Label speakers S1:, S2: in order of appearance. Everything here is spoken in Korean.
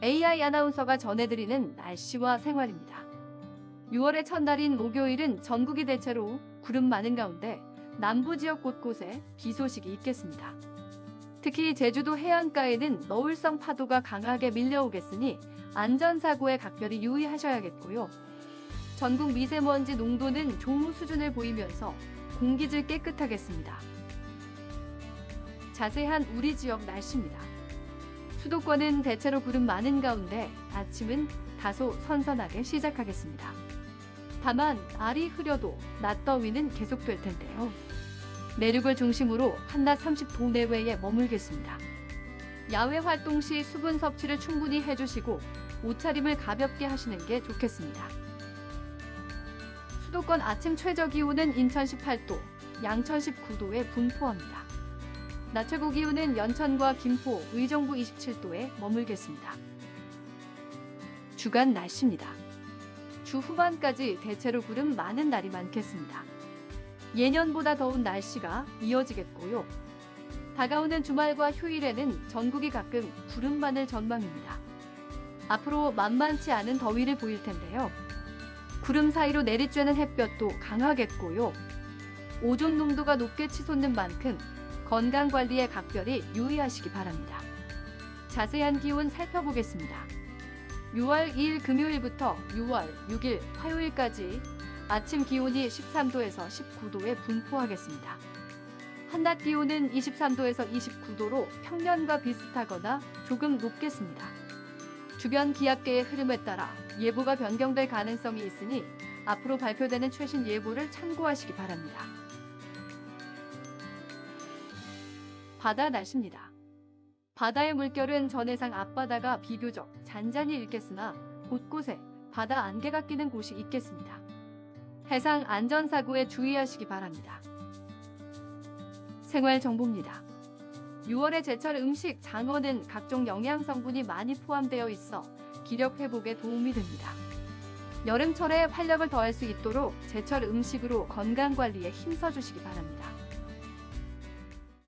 S1: 한나희 아나운서가 전해드리는 날씨와 생활입니다. 6월의 첫날인 목요일은 전국이 대체로 구름 많은 가운데 남부 지역 곳곳에 비 소식이 있겠습니다. 특히 제주도 해안가에는 너울성 파도가 강하게 밀려오겠으니 안전사고에 각별히 유의하셔야겠고요. 전국 미세먼지 농도는 좋은 수준을 보이면서 공기질 깨끗하겠습니다. 자세한 우리 지역 날씨입니다. 수도권은 대체로 구름 많은 가운데 아침은 다소 선선하게 시작하겠습니다. 다만 알이 흐려도 낮 더위는 계속될 텐데요. 내륙을 중심으로 한낮 30도 내외에 머물겠습니다. 야외 활동 시 수분 섭취를 충분히 해주시고 옷차림을 가볍게 하시는 게 좋겠습니다. 수도권 아침 최저 기온은 인천 18도, 양천 19도에 분포합니다. 낮 최고 기온은 연천과 김포, 의정부 27도에 머물겠습니다. 주간 날씨입니다. 주 후반까지 대체로 구름 많은 날이 많겠습니다. 예년보다 더운 날씨가 이어지겠고요. 다가오는 주말과 휴일에는 전국이 가끔 구름 많을 전망입니다. 앞으로 만만치 않은 더위를 보일 텐데요. 구름 사이로 내리쬐는 햇볕도 강하겠고요. 오존 농도가 높게 치솟는 만큼 건강 관리에 각별히 유의하시기 바랍니다. 자세한 기온 살펴보겠습니다. 6월 2일 금요일부터 6월 6일 화요일까지 아침 기온이 13도에서 19도에 분포하겠습니다. 한낮 기온은 23도에서 29도로 평년과 비슷하거나 조금 높겠습니다. 주변 기압계의 흐름에 따라 예보가 변경될 가능성이 있으니 앞으로 발표되는 최신 예보를 참고하시기 바랍니다. 바다 날씨입니다. 바다의 물결은 전해상 앞바다가 비교적 잔잔히 일겠으나 곳곳에 바다 안개가 끼는 곳이 있겠습니다. 해상 안전사고에 주의하시기 바랍니다. 생활 정보입니다. 6월의 제철 음식 장어는 각종 영양 성분이 많이 포함되어 있어 기력 회복에 도움이 됩니다. 여름철에 활력을 더할 수 있도록 제철 음식으로 건강 관리에 힘써 주시기 바랍니다.